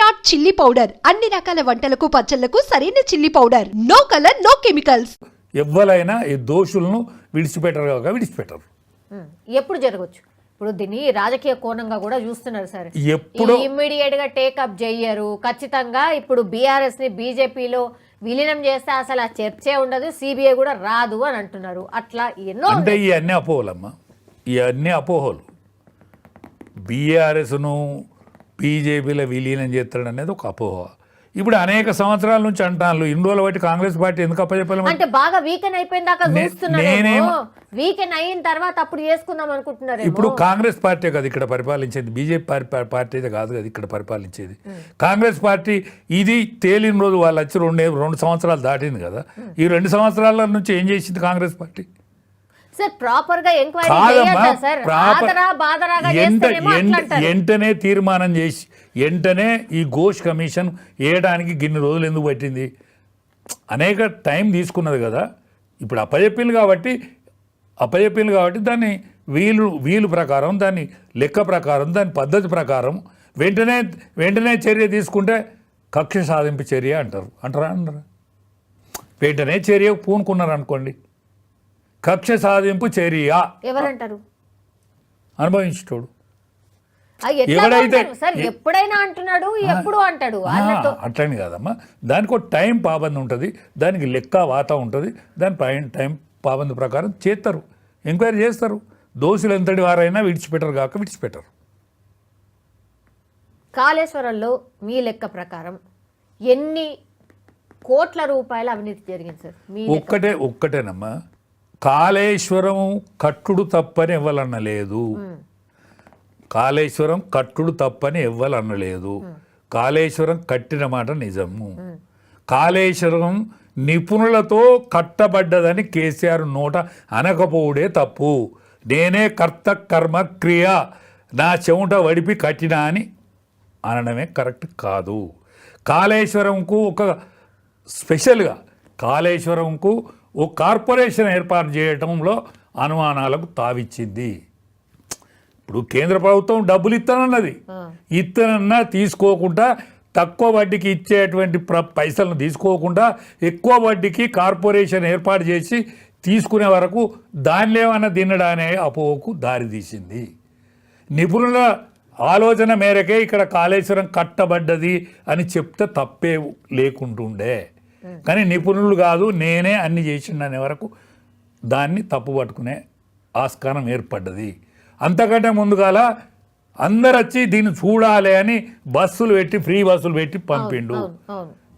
Virat chilli powder. అన్ని రకాల వంటలకు పచ్చళ్ళకు సరైన chilli powder. No colour no chemicals. ఎవ్వరైనా ఈ దోషులను విడిచిపెట్టరు కాక విడిచిపెట్టరు. ఎప్పుడు జరగచ్చు? ఇప్పుడు దీన్ని రాజకీయ కోణంగా కూడా చూస్తున్నారు సార్. ఎప్పుడు ఇమ్మీడియట్గా టేకప్ చెయ్యరు ఖచ్చితంగా ఇప్పుడు బీఆర్ఎస్ని బీజేపీలో విలీనం చేస్తే అసలు ఆ చర్చే ఉండదు సిబిఐ కూడా రాదు అని అంటున్నారు. అట్లా ఎన్నో అంటే ఈ అన్ని అపోహలమ్మా. ఈ అన్ని అపోహలు. బీఆర్ఎస్ను బీజేపీలో విలీనం చేస్తాడు అనేది ఒక అపోహ. ఇప్పుడు అనేక సంవత్సరాల నుంచి అంటాను ఇన్ని రోజులు బట్టి కాంగ్రెస్ పార్టీ ఎందుకు అప్పచెప్పాలి అంటే బాగా వీకెన్ అయిపోయిన దాకా నే- చూస్తున్నారేమో. నేనేం- వీకెన్ అయిన తర్వాత అప్పుడు చేసుకుందాం అనుకుంటున్నారేమో. ఇప్పుడు కాంగ్రెస్ పార్టీ కదా ఇక్కడ పరిపాలించేది బీజేపీ పార్టీ కాదు కదా ఇక్కడ పరిపాలించేది. కాంగ్రెస్ పార్టీ ఇది తేలిన రోజు వాళ్ళు వచ్చి రెండు రెండు సంవత్సరాలు దాటింది కదా. ఈ రెండు సంవత్సరాల నుంచి ఏం చేసింది కాంగ్రెస్ పార్టీ? సార్ ప్రాపర్గా ఎంక్వైరీ కాదమ్మా చేయొద్దా సార్ ప్రాపర్ ఆదరా బాదరాగా ఎంట చేస్తేనేమో అట్లా ఎంట- అంటారు. వెంటనే తీర్మానం చేసి వెంటనే ఈ ఘోష్ కమిషన్ వేయడానికి గిన్ని రోజులు ఎందుకు పట్టింది? అనేక టైం తీసుకున్నది కదా. ఇప్పుడు అప్పచెప్పింది కాబట్టి అప్పచెప్పింది కాబట్టి దాన్ని వీలు వీలు ప్రకారం దాన్ని లెక్క ప్రకారం దాని పద్ధతి ప్రకారం వెంటనే వెంటనే చర్య తీసుకుంటే కక్ష సాధింపు చర్య అంటారు. అంటారా అంటారా? వెంటనే చర్య పూనుకున్నారు అనుకోండి కక్ష సాధింపు చర్య. ఎవరంటారు? అనుభవించేటోడు. ఎవడైతే- ఎప్పుడైనా అంటున్నాడు ఎప్పుడు అంటాడు? అట్లని కాదమ్మా. దానికి ఒక టైం పాబంది ఉంటుంది. దానికి లెక్క వాత ఉంటుంది. దాని పైన టైం పాబంది ప్రకారం చేస్తారు ఎంక్వైరీ చేస్తారు. దోషులు ఎంతటి వారైనా విడిచిపెట్టరు కాక విడిచిపెట్టరు. కాళేశ్వరంలో మీ లెక్క ప్రకారం ఎన్ని కోట్ల రూపాయల అవినీతి జరిగింది సార్? ఒక్కటే ఒక్కటేనమ్మా. కాళేశ్వరం కట్టుడు తప్పని ఇవ్వాలనలేదు కాళేశ్వరం కట్టుడు తప్పని ఇవ్వాలనలేదు కాళేశ్వరం కట్టిన మాట నిజము. కాళేశ్వరం నిపుణులతో కట్టబడ్డదని కేసీఆర్ నోట అనకపోవుడే తప్పు. నేనే కర్త కర్మ క్రియ నా చెమట వడిపి కట్టినా అని అనడమే కరెక్ట్ కాదు. కాళేశ్వరంకు ఒక స్పెషల్గా కాళేశ్వరంకు ఓ కార్పొరేషన్ ఏర్పాటు చేయడంలో అనుమానాలకు తావిచ్చింది. ఇప్పుడు కేంద్ర ప్రభుత్వం డబ్బులు ఇస్తానన్నది ఇస్తానన్నా తీసుకోకుండా తక్కువ వడ్డీకి ఇచ్చేటువంటి ప్ర పైసలను తీసుకోకుండా ఎక్కువ వడ్డీకి కార్పొరేషన్ ఏర్పాటు చేసి తీసుకునే వరకు దానిలో ఏమన్నా తినడా అనే అపోహకు దారితీసింది నిపుణుల ఆలోచన మేరకే ఇక్కడ కాళేశ్వరం కట్టబడ్డది అని చెప్తే తప్పే లేకుంటుండే. కానీ నిపుణులు కాదు నేనే అన్ని చేసిండనే వరకు దాన్ని తప్పు పట్టుకునే ఆస్కారం ఏర్పడ్డది. అంతకంటే ముందుగాల అందరు వచ్చి దీన్ని చూడాలి అని బస్సులు పెట్టి ఫ్రీ బస్సులు పెట్టి పంపిండు.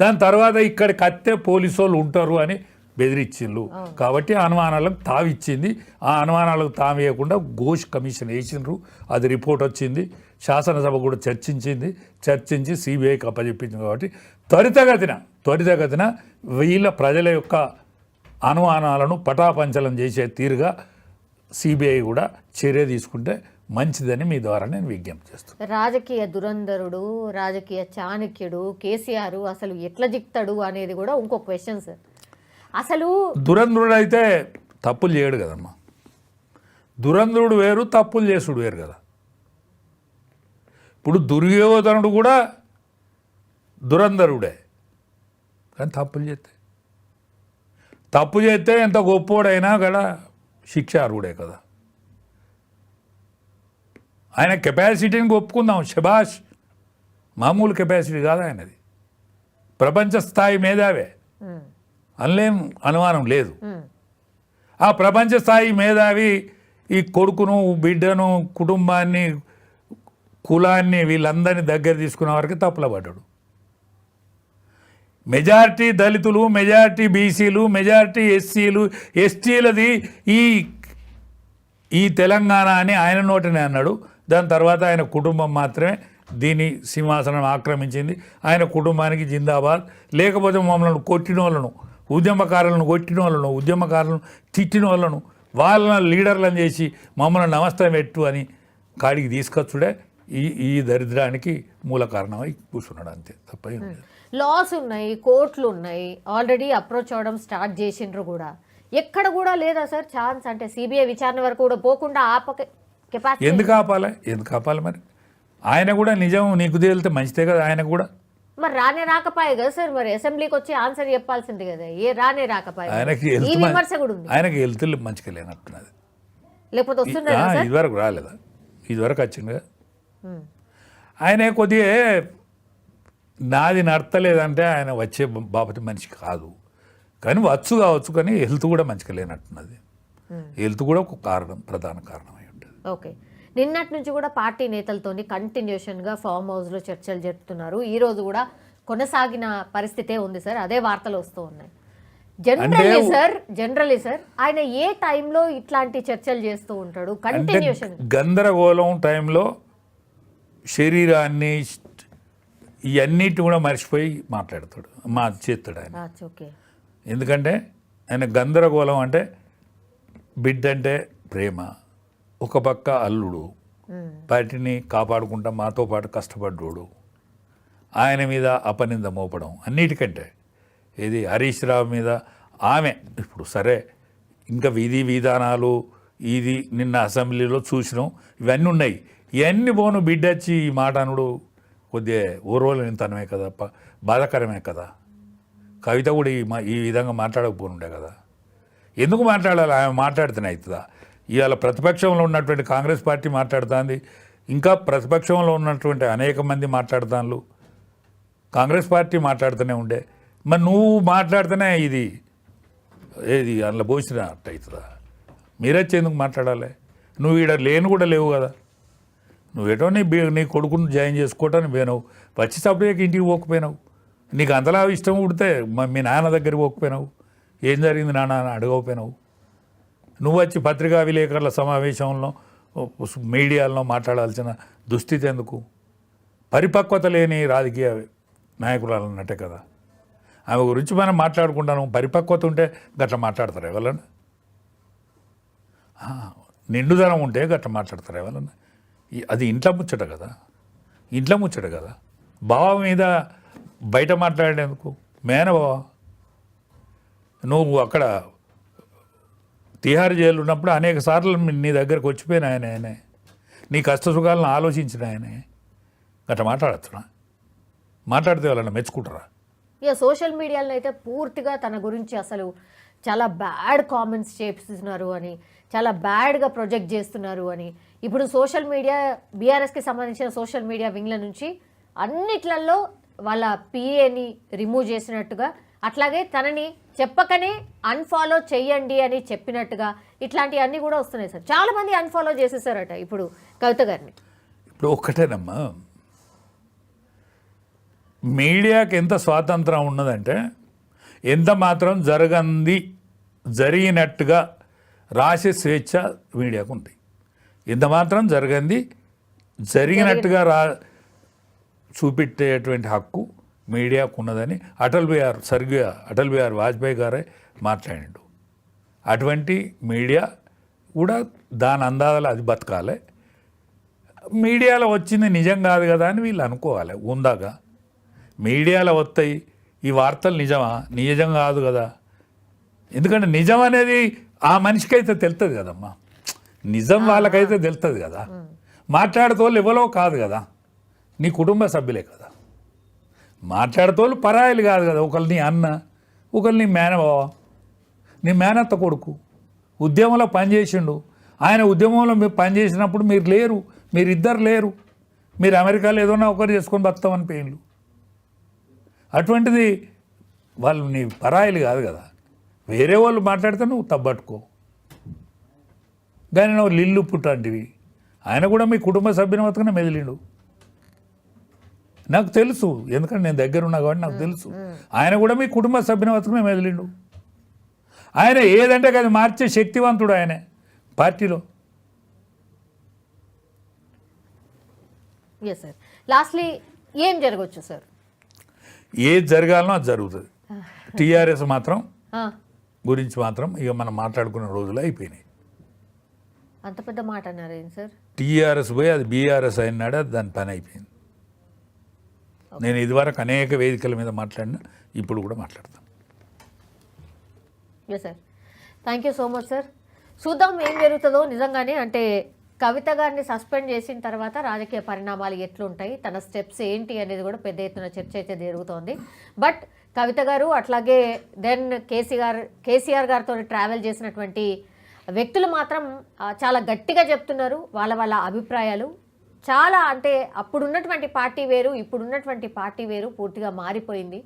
దాని తర్వాత ఇక్కడ కత్తే పోలీసు వాళ్ళు ఉంటారు అని బెదిరించిండ్రు కాబట్టి అనుమానాలకు తావిచ్చింది. ఆ అనుమానాలకు తావేయకుండా ఘోష్ కమిషన్ వేసిండ్రు. అది రిపోర్ట్ వచ్చింది. శాసనసభ కూడా చర్చించింది. చర్చించి సిబిఐకి అప్పచెప్పింది కాబట్టి త్వరితగతిన త్వరితగతిన వీళ్ళ ప్రజల యొక్క అనుమానాలను పటాపంచలం చేసే తీరుగా సిబిఐ కూడా చర్య తీసుకుంటే మంచిదని మీ ద్వారా నేను విజ్ఞప్తి చేస్తాను రాజకీయ దురంధరుడు రాజకీయ చాణక్యుడు కేసీఆర్ అసలు ఎట్లా జిక్తాడు అనేది కూడా ఇంకో క్వశ్చన్ సార్ అసలు దురంధ్రుడు అయితే తప్పులు చేయడు కదమ్మా. దురంధ్రుడు వేరు తప్పులు చేసుడు వేరు కదా. ఇప్పుడు దుర్యోధనుడు కూడా దురంధరుడే. కానీ తప్పులు చేస్తే. తప్పు చేస్తే ఎంత గొప్పోడైనా శిక్ష అర్హుడే కదా. ఆయన కెపాసిటీని ఒప్పుకుందాం. శభాష్ మామూలు కెపాసిటీ కాదు ఆయనది. ప్రపంచ స్థాయి మేధావే. అనలేం అనుమానం లేదు. ఆ ప్రపంచ స్థాయి మేధావి ఈ కొడుకును బిడ్డను కుటుంబాన్ని కులాన్ని వీళ్ళందరినీ దగ్గర తీసుకున్న వరకు తప్పులబడ్డాడు మెజారిటీ దళితులు మెజారిటీ బీసీలు మెజారిటీ ఎస్సీలు ఎస్టీలది ఈ ఈ తెలంగాణ అని ఆయన నోటినే అన్నాడు. దాని తర్వాత ఆయన కుటుంబం మాత్రమే దీని సింహాసనం ఆక్రమించింది. ఆయన కుటుంబానికి జిందాబాద్. లేకపోతే మమ్మల్ని కొట్టిన వాళ్ళను ఉద్యమకారులను కొట్టిన వాళ్ళను ఉద్యమకారులను తిట్టిన వాళ్ళను వాళ్ళని లీడర్లను చేసి మమ్మల్ని నమస్తే పెట్టు అని కాడికి తీసుకొచ్చుడే ఈ ఈ దరిద్రానికి మూల కారణమై కూర్చున్నాడు అంతే తప్ప. లాస్ ఉన్నాయి కోర్టులు ఉన్నాయి ఆల్రెడీ అప్రోచ్ అవ్వడం స్టార్ట్ చేసిండ్రు కూడా. ఎక్కడ కూడా లేదా సార్ ఛాన్స్ అంటే సిబిఐ విచారణ వరకు కూడా పోకుండా ఆపక కెపాసిటీ ఎందుకు ఆపాలి? ఎందుకు ఆపాలి మరి? ఆయన కూడా నిజం నీకు తేలితే మంచిదే కదా ఆయన కూడా. మరి రానే రాకపాయే కదా సార్ మరి అసెంబ్లీకి వచ్చి ఆన్సర్ చెప్పాల్సింది కదా. ఏ రానే రాకపాయే ఆయనకి ఈ విమర్శ కూడా ఉంది. ఆయనకి హెల్త్ మంచిగా లేనట్టున్నది. లేకపోతే సార్? ఇదివరకు రాలేదా? ఇదివరకు వచ్చింది? కదా. ఆయన కొద్దిగా నాది నడతలేదంటే ఆయన వచ్చే బాపతి మనిషి కాదు. కానీ వచ్చు కావచ్చు కానీ హెల్త్ కూడా మంచిగా లేనట్టున్నది. హెల్త్ కూడా ఒక కారణం ప్రధాన కారణం అయి ఉంటుంది. ఓకే. నిన్నటి నుంచి కూడా పార్టీ నేతలతోని కంటిన్యూషన్గా ఫామ్ హౌస్లో చర్చలు జరుపుతున్నారు. ఈ రోజు కూడా కొనసాగిన పరిస్థితే ఉంది సార్. అదే వార్తలు వస్తూ ఉన్నాయి. జనరల్లీ సార్ జనరల్లీ సార్ ఆయన ఏ టైంలో ఇట్లాంటి చర్చలు చేస్తూ ఉంటాడు? కంటిన్యూషన్. గందరగోళం టైంలో శరీరాన్ని ఇవన్నిటి కూడా మర్చిపోయి మాట్లాడతాడు మా చేస్తాడు ఆయన. ఓకే ఎందుకంటే ఆయన గందరగోళం అంటే బిడ్డ అంటే ప్రేమ ఒక పక్క అల్లుడు వాటిని కాపాడుకుంటా మాతో పాటు కష్టపడ్డోడు ఆయన మీద అపనింద మోపడం అన్నిటికంటే. ఇది హరీష్ రావు మీద ఆమె ఇప్పుడు సరే ఇంకా విధి విధానాలు ఇది నిన్న అసెంబ్లీలో చూసినాం ఇవన్నీ ఉన్నాయి. ఇవన్నీ పోను బిడ్డ వచ్చి ఈ మాట అనుడు? కొద్దిగా ఊర్వలేనితనమే కదా బాధాకరమే కదా. కవిత కూడా ఈ ఈ విధంగా మాట్లాడకపోనుండే కదా. ఎందుకు మాట్లాడాలి? ఆమె మాట్లాడితేనే అవుతుందా ఇవాళ ప్రతిపక్షంలో ఉన్నటువంటి కాంగ్రెస్ పార్టీ మాట్లాడుతుంది ఇంకా ప్రతిపక్షంలో ఉన్నటువంటి అనేక మంది మాట్లాడుతాను కాంగ్రెస్ పార్టీ మాట్లాడుతూనే ఉండే. మరి నువ్వు మాట్లాడితేనే ఇది ఏది అందులో పోసిన అట్ట అవుతుందా మీరొచ్చి ఎందుకు మాట్లాడాలి? నువ్వు ఈడ లేను కూడా లేవు కదా. నువ్వు నీ నీ కొడుకుని జాయిన్ చేసుకోవటానికి పోయినావు. వచ్చి సపరేట్ ఇంటికి పోకపోయినావు. నీకు అంతలా ఇష్టం ఉడితే మ- మీ నాన్న దగ్గరికి పోకపోయినావు. ఏం జరిగింది నాన్న అని అడగకపోయినావు. నువ్వు వచ్చి పత్రికా విలేకరుల సమావేశంలో మీడియాలో మాట్లాడాల్సిన దుస్థితి ఎందుకు? పరిపక్వత లేని రాజకీయ నాయకురాలు అన్నట్టే కదా. ఆమె గురించి మనం మాట్లాడుకుంటాను పరిపక్వత ఉంటే గట్ట మాట్లాడతారు ఎవరన్నా? నిండుదనం ఉంటే గట్ల మాట్లాడతారు ఎవరన్నా? అది ఇంట్లో ముచ్చట కదా. ఇంట్లో ముచ్చట కదా. బావ మీద బయట మాట్లాడేందుకు? మేనబావ నువ్వు అక్కడ తిహార్ జైలు ఉన్నప్పుడు అనేక సార్లు నీ దగ్గరకు వచ్చిపోయిన ఆయన ఆయనే. నీ కష్ట సుఖాలను ఆలోచించిన ఆయనే. గట్ట మాట్లాడుతున్నా మాట్లాడితే వాళ్ళని మెచ్చుకుంటారా? ఇక సోషల్ మీడియాలో అయితే పూర్తిగా తన గురించి అసలు చాలా బ్యాడ్ కామెంట్స్ చేస్తున్నారు అని చాలా బ్యాడ్గా ప్రొజెక్ట్ చేస్తున్నారు అని. ఇప్పుడు సోషల్ మీడియా బీఆర్ఎస్కి సంబంధించిన సోషల్ మీడియా వింగ్ల నుంచి అన్నిట్లలో వాళ్ళ పిఏని రిమూవ్ చేసినట్టుగా అట్లాగే తనని చెప్పకనే అన్ఫాలో చెయ్యండి అని చెప్పినట్టుగా ఇట్లాంటివన్నీ కూడా వస్తున్నాయి సార్. చాలామంది అన్ఫాలో చేసేసారట ఇప్పుడు కవిత గారిని. ఇప్పుడు ఒక్కటేనమ్మా మీడియాకి ఎంత స్వాతంత్రం ఉన్నదంటే ఎంత మాత్రం జరగంది జరిగినట్టుగా రాసే స్వేచ్ఛ మీడియాకు ఉంది ఎంత మాత్రం జరగంది జరిగినట్టుగా రా చూపెట్టేటువంటి హక్కు మీడియాకు ఉన్నదని అటల్ బిహార్ స్వర్గీయ అటల్ బిహార్ వాజ్పేయి గారే మాట్లాడిండు. అటువంటి మీడియా కూడా దాని అందాల అది బతకాలి. మీడియాలో వచ్చింది నిజం కాదు కదా అని వీళ్ళు అనుకోవాలి. ఉందాగా? మీడియాలో వస్తాయి ఈ వార్తలు నిజమా? నిజం కాదు కదా. ఎందుకంటే నిజం అనేది ఆ మనిషికైతే తెలుస్తుంది కదమ్మా. నిజం వాళ్ళకైతే తెలుస్తుంది కదా. మాట్లాడుతోళ్ళు ఎవరో కాదు కదా. నీ కుటుంబ సభ్యులే కదా. మాట్లాడుతోళ్ళు పరాయిలు కాదు కదా. ఒకళ్ళు నీ అన్న ఒకళ్ళు నీ మేనబావ నీ మేనత్త కొడుకు. ఉద్యమంలో పనిచేసిండు ఆయన ఉద్యమంలో మీరు పనిచేసినప్పుడు మీరు లేరు. మీరు ఇద్దరు లేరు. మీరు అమెరికాలో ఏదైనా ఒకరు చేసుకొని బతామని పేర్లు అటువంటిది వాళ్ళు నీ పరాయిలు కాదు కదా. వేరే వాళ్ళు మాట్లాడితే నువ్వు తబ్బట్టుకో. కానీ నువ్వు లిల్లు పుట్టాంటివి ఆయన కూడా మీ కుటుంబ సభ్యుని బతుకునే మెదిలిండు. నాకు తెలుసు ఎందుకంటే నేను దగ్గర ఉన్నా కాబట్టి నాకు తెలుసు. ఆయన కూడా మీ కుటుంబ సభ్యుని బతుకునే మెదిలిండు. ఆయన ఏదంటే అది మార్చే శక్తివంతుడు ఆయనే పార్టీలో. ఎస్ సార్ లాస్ట్లీ ఏం జరగవచ్చు సార్ ఏది జరగాలనో అది జరుగుతుంది. టీఆర్ఎస్ మాత్రం గురించి మాత్రం ఇక మనం మాట్లాడుకున్న రోజులు అయిపోయినాయి. అంత పెద్ద మాట అన్నారు సార్? టీఆర్ఎస్ పోయి అది బీఆర్ఎస్ అయినాడు అది దాని పని అయిపోయింది. నేను ఇదివరకు అనేక వేదికల మీద మాట్లాడినా ఇప్పుడు కూడా మాట్లాడతాను. Sir thank you so much sir చూద్దాం ఏం జరుగుతుందో నిజంగానే అంటే కవిత గారిని సస్పెండ్ చేసిన తర్వాత రాజకీయ పరిణామాలు ఎట్లుంటాయి? తన స్టెప్స్ ఏంటి అనేది కూడా పెద్ద ఎత్తున చర్చ అయితే జరుగుతోంది. బట్ కవిత గారు అట్లాగే దెన్ కేసీఆర్ కేసీఆర్ గారితో ట్రావెల్ చేసినటువంటి వ్యక్తులు మాత్రం చాలా గట్టిగా చెప్తున్నారు. వాళ్ళ వాళ్ళ అభిప్రాయాలు చాలా అంటే అప్పుడున్నటువంటి పార్టీ వేరు ఇప్పుడున్నటువంటి పార్టీ వేరు పూర్తిగా మారిపోయింది.